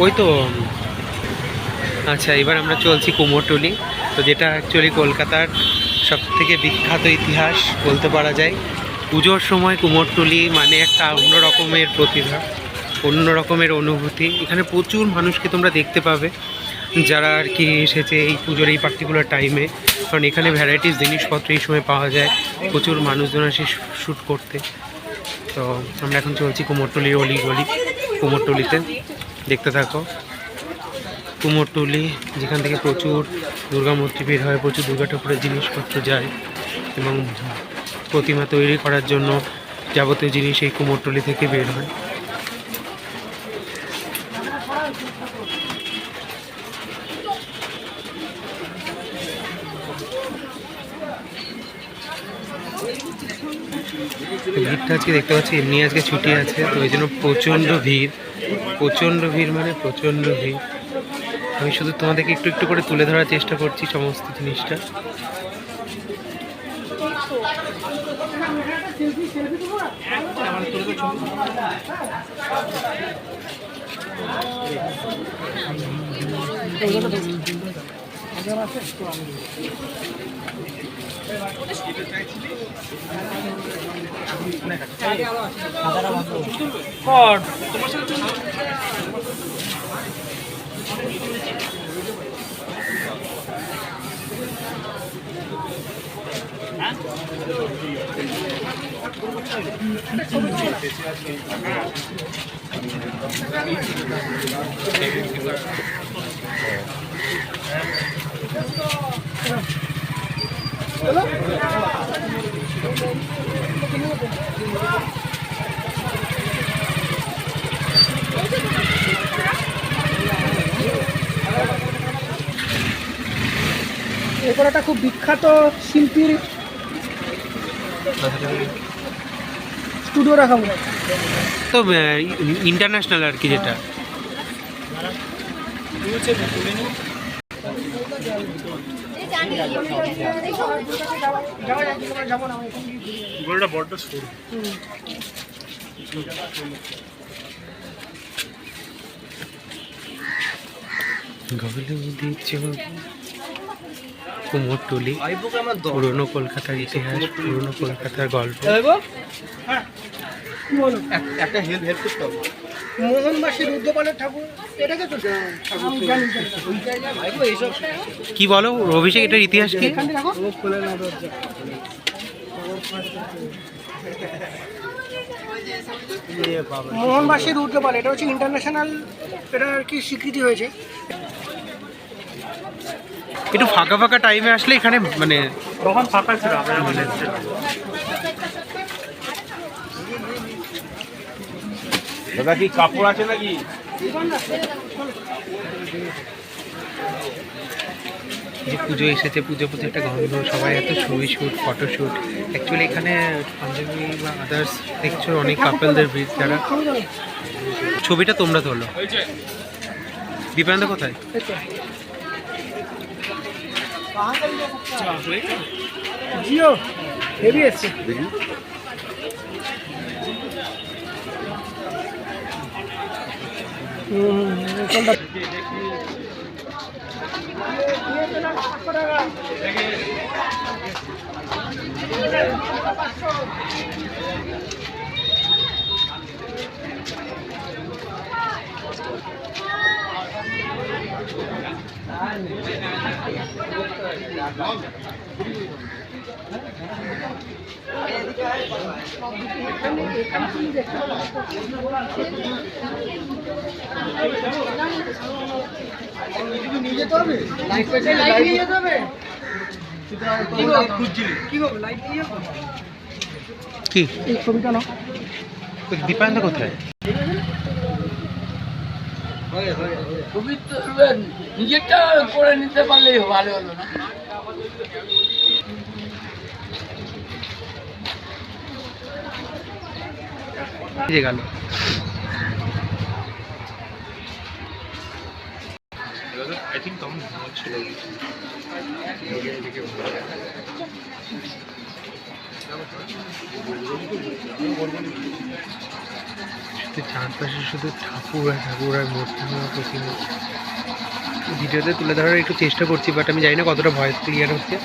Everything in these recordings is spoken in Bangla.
ওই তো আচ্ছা এবার আমরা চলছি কুমোরটুলি তো যেটা অ্যাকচুয়ালি কলকাতার সব থেকে বিখ্যাত ইতিহাস বলতে পারা যায়, পুজোর সময় কুমোরটুলি মানে একটা অন্য রকমের প্রতিভা, অন্য রকমের অনুভূতি। এখানে প্রচুর মানুষকে তোমরা দেখতে পাবে, যারা আর কি এসেছে এই পুজোর এই পার্টিকুলার টাইমে কারণ এখানে ভ্যারাইটিস জিনিসপত্র এই সময় পাওয়া যায়, প্রচুর মানুষজন আসে শ্যুট করতে। তো আমরা এখন চলছি কুমোরটুলির অলি গলি কুমোরটুলিতে দেখতে থাকো। কুমোরটুলি যেখান থেকে প্রচুর দুর্গা মূর্তি বের হয়, প্রচুর দুর্গা ঠাকুরের জিনিসপত্র যায় এবং প্রতিমা তৈরি করার জন্য যাবতীয় জিনিস এই কুমোরটুলি থেকে বের হয়। ভিড়টা আজকে দেখতে পাচ্ছি, এমনি আজকে ছুটি আছে, তো ওই জন্য প্রচণ্ড ভিড়। প্রচণ্ড ভিড় মানে প্রচণ্ড ভিড়। আমি শুধু তোমাদেরকে একটু একটু করে তুলে ধরার চেষ্টা করছি সমস্ত জিনিসটা। Hello? এরপর একটা খুব বিখ্যাত শিল্পীর স্টুডিও রাখা মনে তো ইন্টারন্যাশনাল আর কি যেটা। কিন্তু আমরা যাব না আমরা এখান দিয়ে ঘুরে গরুটা বড্ড সরু কুমোরটুলি পুরনো কলকাতার ইতিহাস পুরনো কলকাতার গল্প। কি বলো একটা হেল্প হেল্প করতে হবে। মোহনবাসী রুদ্রপালের ঠাকুর এটাকে তো। কি বলো অভিষেক এটার ইতিহাস কি? মোহনবাসী রুদ্রপাল এটা হচ্ছে ইন্টারন্যাশনাল এটা আর কি স্বীকৃতি হয়েছে। একটু ফাঁকা ফাঁকা টাইমে আসলে এখানে মানে তখন ফাঁকা ছিল মানে দাদা কি কাপড় আছে নাকি? যে পুজো এসেছে পুজো পুজো একটা গন্ধ সবাই এত ছবি শ্যুট ফটোশ্যুট অ্যাকচুয়ালি এখানে পাঞ্জাবি বা আদার্স দেখছ অনেক কাপেলদের ভিড় যারা ছবিটা তোমরা তোলো। দীপানন্দ কোথায়? জিও হেভি এসছে হুম, কোনটা? নিয়ে যেতে হবে লাইট নিয়ে কি এই কোথায়? ছবি তুলবেন নিজেরটা করে নিতে পারলেই ভালো হলো না? গেল চারপাশে শুধু ঠাকুর আর ঠাকুর আর মূর্তি প্রতিমা ভিডিওতে তুলে ধরার একটু চেষ্টা করছি বাট আমি জানি না কতটা ভয়েস ক্লিয়ার হচ্ছে।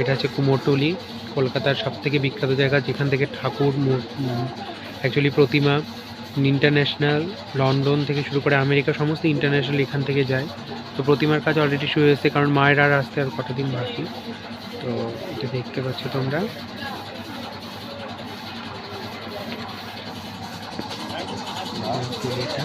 এটা হচ্ছে কুমোরটুলি, কলকাতার সব থেকে বিখ্যাত জায়গা, যেখান থেকে ঠাকুর অ্যাকচুয়ালি প্রতিমা ইন্টারন্যাশনাল লন্ডন থেকে শুরু করে আমেরিকা, সমস্ত ইন্টারন্যাশনাল এখান থেকে যায়। তো প্রতিমার কাজ অলরেডি শুরু হয়েছে, কারণ মায়ের আর আসতে আর কটা দিন বাকি। তো এটা দেখতে পাচ্ছ তোমরা তুলিটা।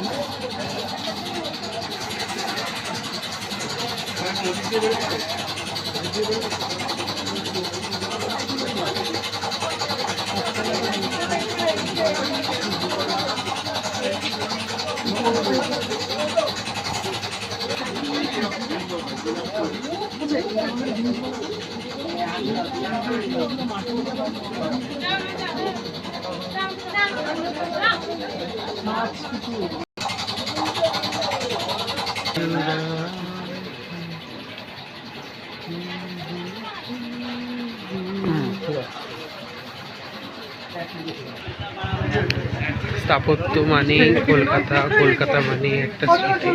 স্থাপত্য মানে কলকাতা কলকাতা মানে একটা স্মৃতি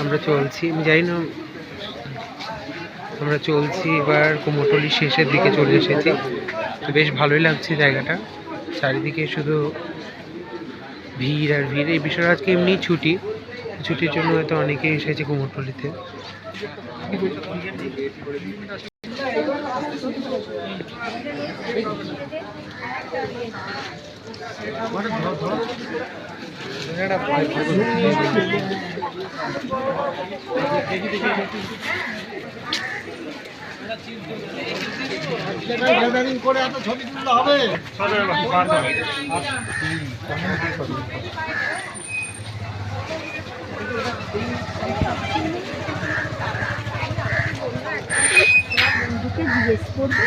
আমরা চলছি, আমি জানি না, আমরা চলছি এবার কুমোরটুলির শেষের দিকে চলে এসেছি। বেশ ভালোই লাগছে জায়গাটা, চারিদিকে শুধু ভিড় আর ভিড়। এই বিষয়ে আজকে এমনি ছুটি, ছুটির জন্য হয়তো অনেকেই এসেছে কুমোরটুলিতে। করে এত ছবি তুলতে হবে? জিজ্ঞেস করবে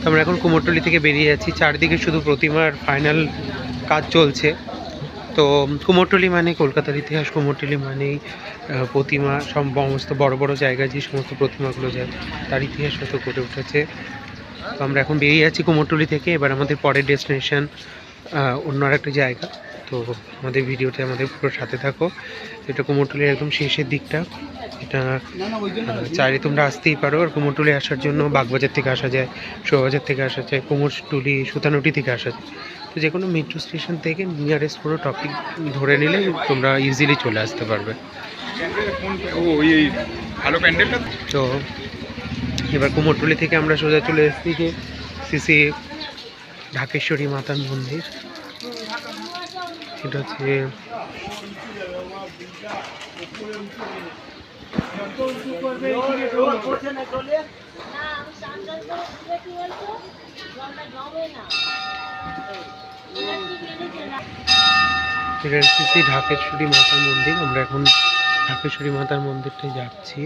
তো আমরা এখন কুমোরটুলি থেকে বেরিয়ে যাচ্ছি। চারদিকে শুধু প্রতিমার ফাইনাল কাজ চলছে। তো কুমোরটুলি মানে কলকাতার ইতিহাস, কুমোরটুলি মানেই প্রতিমা সমস্ত বড় বড় জায়গায় যে সমস্ত প্রতিমাগুলো যায়, তার ইতিহাস হয়তো গড়ে উঠেছে। তো আমরা এখন বেরিয়ে যাচ্ছি কুমোরটুলি থেকে, এবার আমাদের পরের ডেস্টিনেশন অন্য একটা জায়গা। তো আমাদের ভিডিওতে আমাদের পুরো সাথে থাকো। এটা কুমোরটুলির একদম শেষের দিকটা। এটা চাইলে তোমরা আসতেই পারো। আর কুমোরটুলি আসার জন্য বাগবাজার থেকে আসা যায় শোবাজার থেকে আসা যায়, কুমোরটুলি সুতানুটি থেকে আসা যায়। তো যে কোনো মেট্রো স্টেশন থেকে নিয়ারেস্ট পুরো টপিক ধরে নিলে তোমরা ইজিলি চলে আসতে পারবে। তো এবার কুমোরটুলি থেকে আমরা সোজা চলে এসেছি যে সিসি ঢাকেশ্বরী মাতার মন্দির। এটা হচ্ছে এটা ঢাকেশ্বরী মাতার মন্দির। আমরা এখন ঢাকেশ্বরী মাতার মন্দিরটায় যাচ্ছি।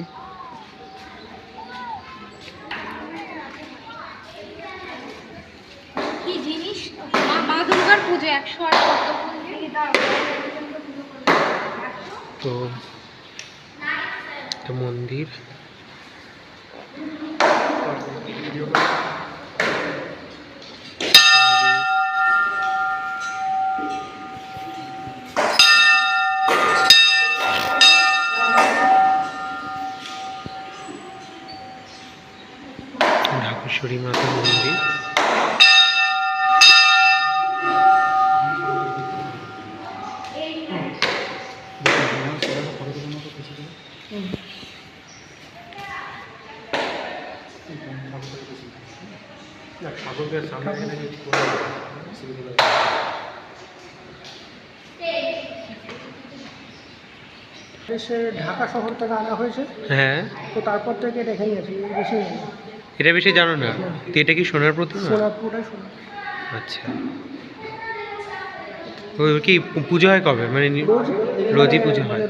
তো মন্দির। ঢাকেশ্বরী মাতা মন্দির। ঠাকুরকে সামনে দেশে ঢাকা শহর থেকে আনা হয়েছে। হ্যাঁ। তো তারপর থেকে এটা এখানে বেশি এটা বেশি জানো না। তো এটা কি সোনার প্রতিমা আচ্ছা। কি পুজো হয় কবে? মানে রোজই পুজো হয়?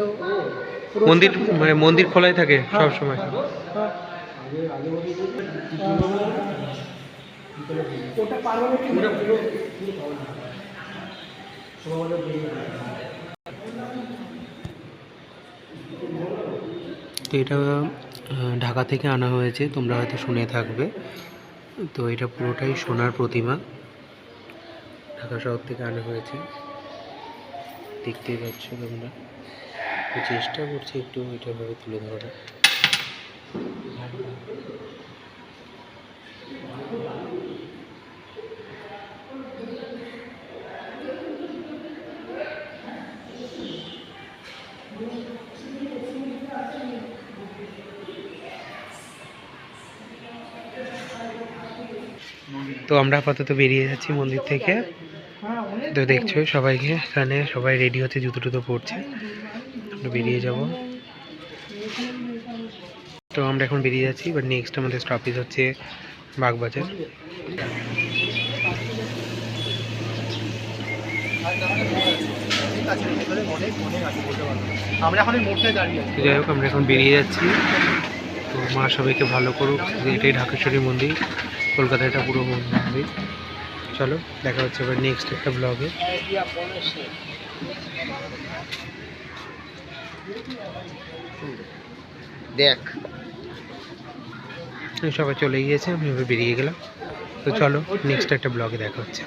মন্দির মানে মন্দির খোলাই থাকে সব সময়? হ্যাঁ। পার্মানেন্ট তো এটা ঢাকা থেকে আনা হয়েছে, তোমরা হয়তো শুনে থাকবে। তো এটা পুরোটাই সোনার প্রতিমা। ঢাকা শহর থেকে আনা হয়েছে। দেখতেই পাচ্ছ তোমরা। চেষ্টা করছি একটু এটাভাবে তুলে ধরার। তো আমরা আপাতত বেরিয়ে যাচ্ছি মন্দির থেকে। তো দেখছ সবাইকে, এখানে সবাই রেডি হচ্ছে, জুতো টুতো পরছে। আমরা বেরিয়ে যাব। তো আমরা এখন বেরিয়ে যাচ্ছি বাট নেক্সট আমাদের স্টপেজ হচ্ছে বাগবাজার। যাই হোক, আমরা এখন বেরিয়ে যাচ্ছি। তো মা সবাইকে ভালো করুক, এটাই ঢাকেশ্বরী মন্দির। কলকাতায় এটা পুরো মন্দির চলো দেখা হচ্ছে এবার নেক্সট একটা ব্লগে দেখ। সবাই চলে গিয়েছে আমি এবার বেরিয়ে গেলাম। তো চলো নেক্সট একটা ব্লগে দেখা হচ্ছে।